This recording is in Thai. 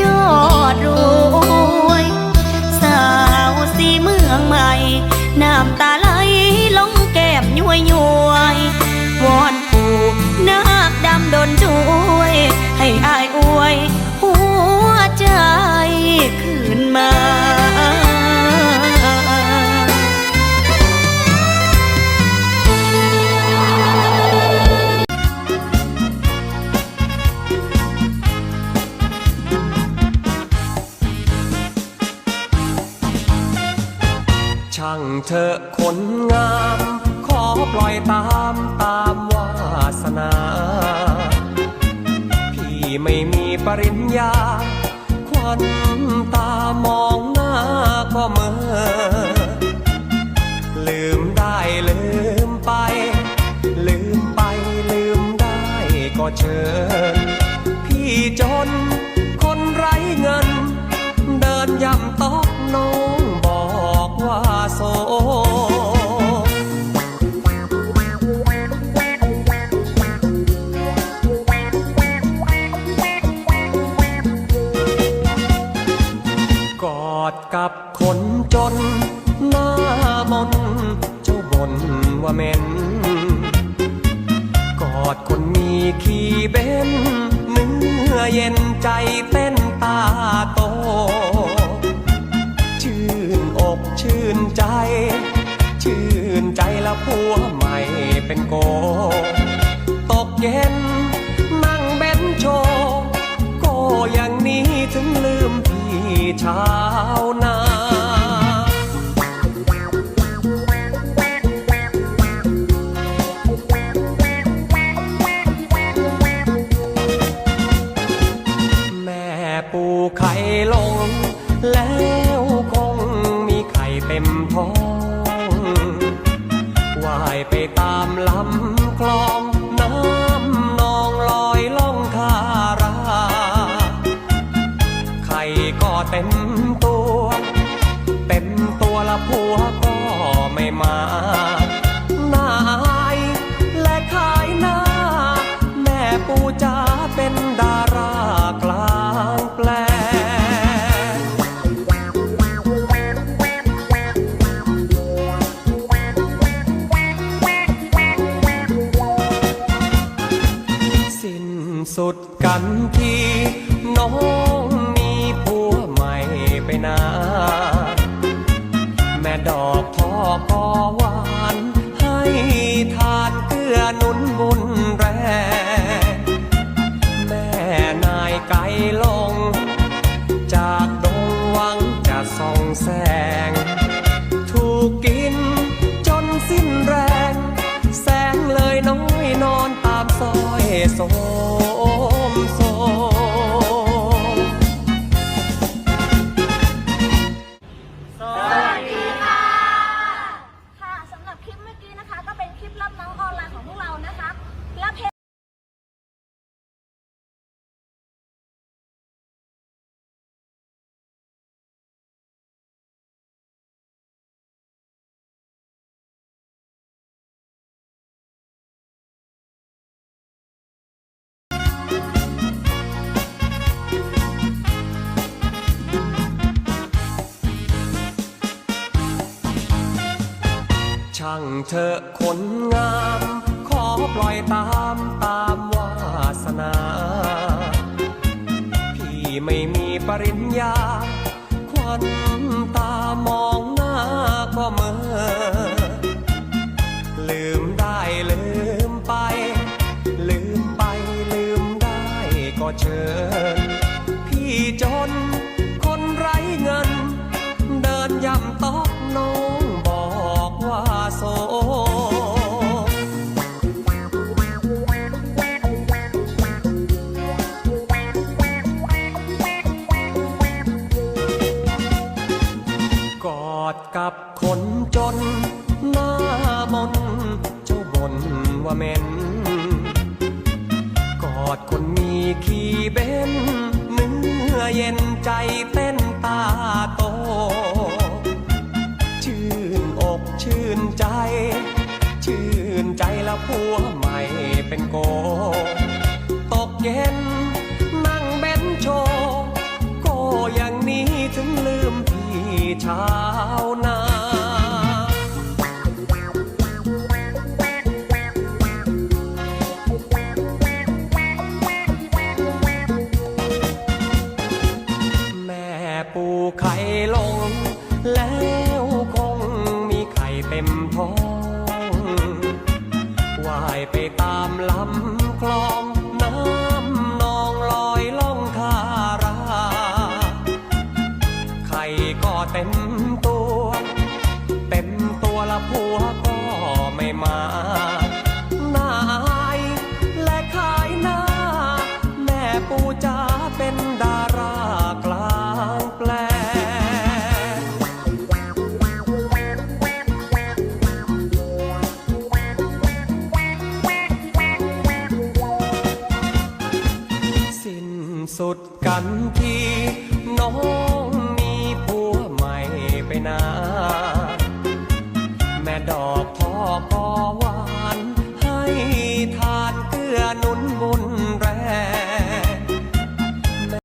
ยอดรวยสาวสีเมืองใหม่ น้ำตาไหลลงแก้มย้วยย้วยวอนปู่นาคดำดนช่วย ให้อายอวย หัวใจคืนมา เธอคนงาม ขอปล่อยตามตามวาสนา พี่ไม่มีปริญญา ควันตามองหน้าก็เหมื่อ กับคนจน หน้ามนเจ้าบนว่าเหม็น กอดคนมีขี้เบ้นเนื้อเย็นใจเต้นตาโต ชื่นอกชื่นใจ ชื่นใจละผัวใหม่เป็นโก ตกเย็น ชาวนาแม่ปูไข่ลงและ ปูจ๋าเป็นดารากลางแปลงสิ้นสุดกันทีน้องมีผัวใหม่ไปนา แม่ดอกทอกอหวา แสง ถูกกินจนสิ้นแรง แสงเลยน้อยนอนตามซอยโสมโสม ช่างเธอคนงาม ขอปล่อยตามตามวาสนา พี่ไม่มีปริญญา กับคนจน หน้ามนเจ้าบนว่าเหม็น กอดคนมีขี้เบ้นเนื้อเย็นใจเต้นตาโต ชื่นอกชื่นใจ ชื่นใจละผัวใหม่เป็นโก ตกเย็นนั่งเบนโชว์ก็อย่างนี้ถึงลืมพี่ชาวนา ปูไข่ลงและ กันทีน้อง